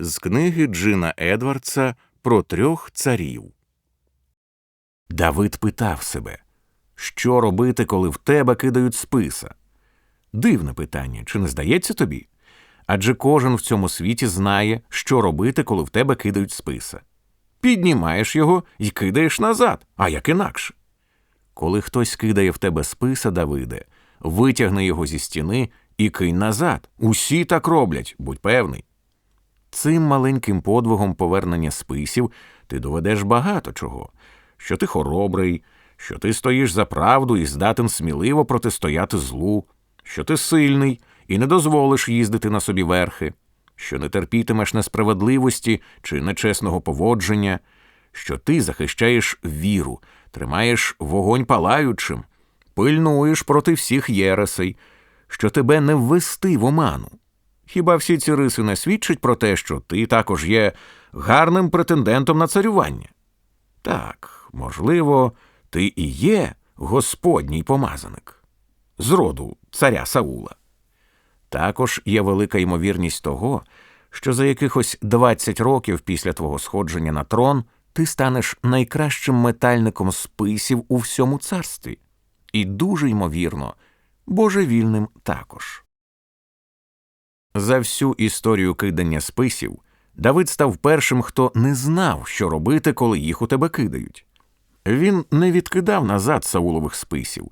з книги Джина Едвардса про трьох царів. Давид питав себе, що робити, коли в тебе кидають списа? Дивне питання, чи не здається тобі? Адже кожен в цьому світі знає, що робити, коли в тебе кидають списа. Піднімаєш його і кидаєш назад, а як інакше. Коли хтось кидає в тебе списа, Давиде, витягни його зі стіни і кинь назад. Усі так роблять, будь певний. Цим маленьким подвигом повернення списів ти доведеш багато чого, що ти хоробрий, що ти стоїш за правду і здатен сміливо протистояти злу, що ти сильний і не дозволиш їздити на собі верхи, що не терпітимеш несправедливості чи нечесного поводження, що ти захищаєш віру, тримаєш вогонь палаючим, пильнуєш проти всіх єресей, що тебе не ввести в оману. Хіба всі ці риси не свідчать про те, що ти також є гарним претендентом на царювання? Так, можливо, ти і є господній помазаник з роду царя Саула. Також є велика ймовірність того, що за якихось 20 років після твого сходження на трон ти станеш найкращим метальником списів у всьому царстві, і дуже ймовірно, божевільним також. За всю історію кидання списів Давид став першим, хто не знав, що робити, коли їх у тебе кидають. Він не відкидав назад Саулових списів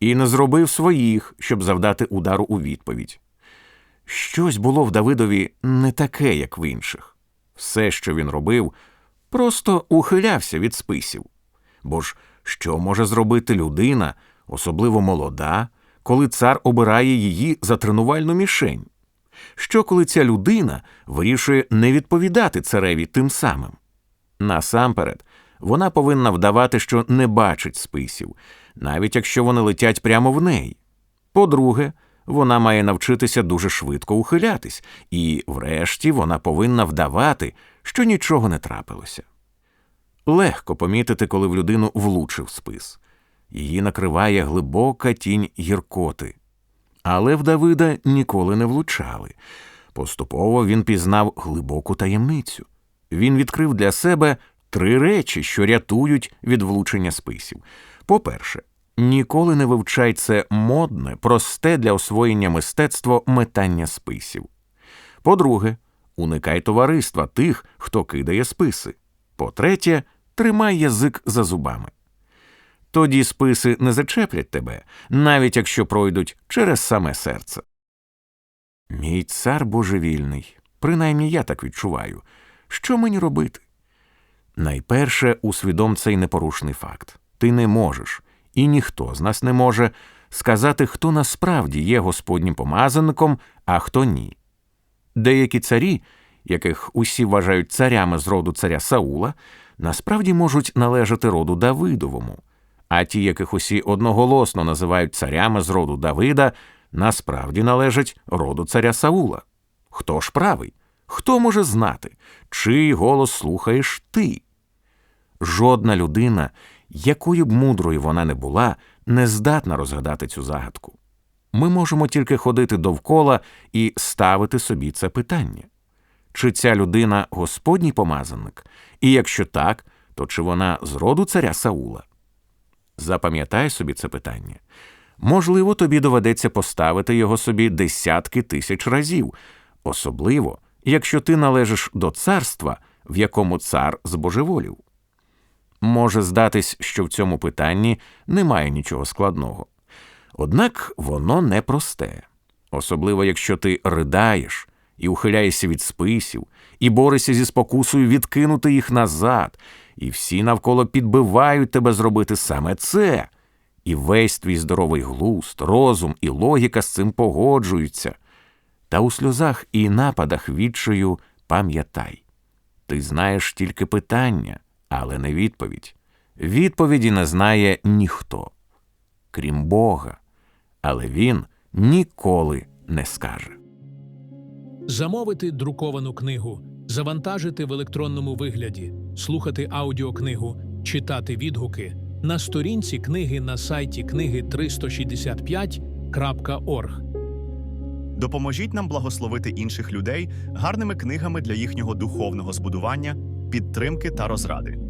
і не зробив своїх, щоб завдати удару у відповідь. Щось було в Давидові не таке, як в інших. Все, що він робив, просто ухилявся від списів. Бо ж що може зробити людина, особливо молода, коли цар обирає її за тренувальну мішень? Що коли ця людина вирішує не відповідати цареві тим самим? Насамперед, вона повинна вдавати, що не бачить списів, навіть якщо вони летять прямо в неї. По-друге, вона має навчитися дуже швидко ухилятись, і, врешті, вона повинна вдавати, що нічого не трапилося. Легко помітити, коли в людину влучив спис. Її накриває глибока тінь гіркоти. Але в Давида ніколи не влучали. Поступово він пізнав глибоку таємницю. Він відкрив для себе три речі, що рятують від влучення списів. По-перше, ніколи не вивчай це модне, просте для освоєння мистецтво метання списів. По-друге, уникай товариства тих, хто кидає списи. По-третє, тримай язик за зубами. Тоді списи не зачеплять тебе, навіть якщо пройдуть через саме серце. Мій цар божевільний, принаймні я так відчуваю. Що мені робити? Найперше усвідом цей непорушний факт ти не можеш, і ніхто з нас не може сказати, хто насправді є господнім помазаником, а хто ні. Деякі царі, яких усі вважають царями з роду царя Саула, насправді можуть належати роду Давидовому, а ті, яких усі одноголосно називають царями з роду Давида, насправді належать роду царя Саула. Хто ж правий? Хто може знати, чий голос слухаєш ти? Жодна людина, якою б мудрою вона не була, не здатна розгадати цю загадку. Ми можемо тільки ходити довкола і ставити собі це питання. Чи ця людина Господній помазаник? І якщо так, то чи вона з роду царя Саула? Запам'ятай собі це питання. Можливо, тобі доведеться поставити його собі десятки тисяч разів, особливо, якщо ти належиш до царства, в якому цар збожеволів. Може здатись, що в цьому питанні немає нічого складного. Однак воно непросте, особливо якщо ти ридаєш і ухиляєшся від списів, і борешся зі спокусою відкинути їх назад, і всі навколо підбивають тебе зробити саме це, і весь твій здоровий глузд, розум і логіка з цим погоджуються. Та у сльозах і нападах відчаю пам'ятай ти знаєш тільки питання, але не відповідь. Відповіді не знає ніхто, крім Бога, але він ніколи не скаже. Замовити друковану книгу, завантажити в електронному вигляді, слухати аудіокнигу, читати відгуки на сторінці книги на сайті книги 365.org. Допоможіть нам благословити інших людей гарними книгами для їхнього духовного збудування, підтримки та розради.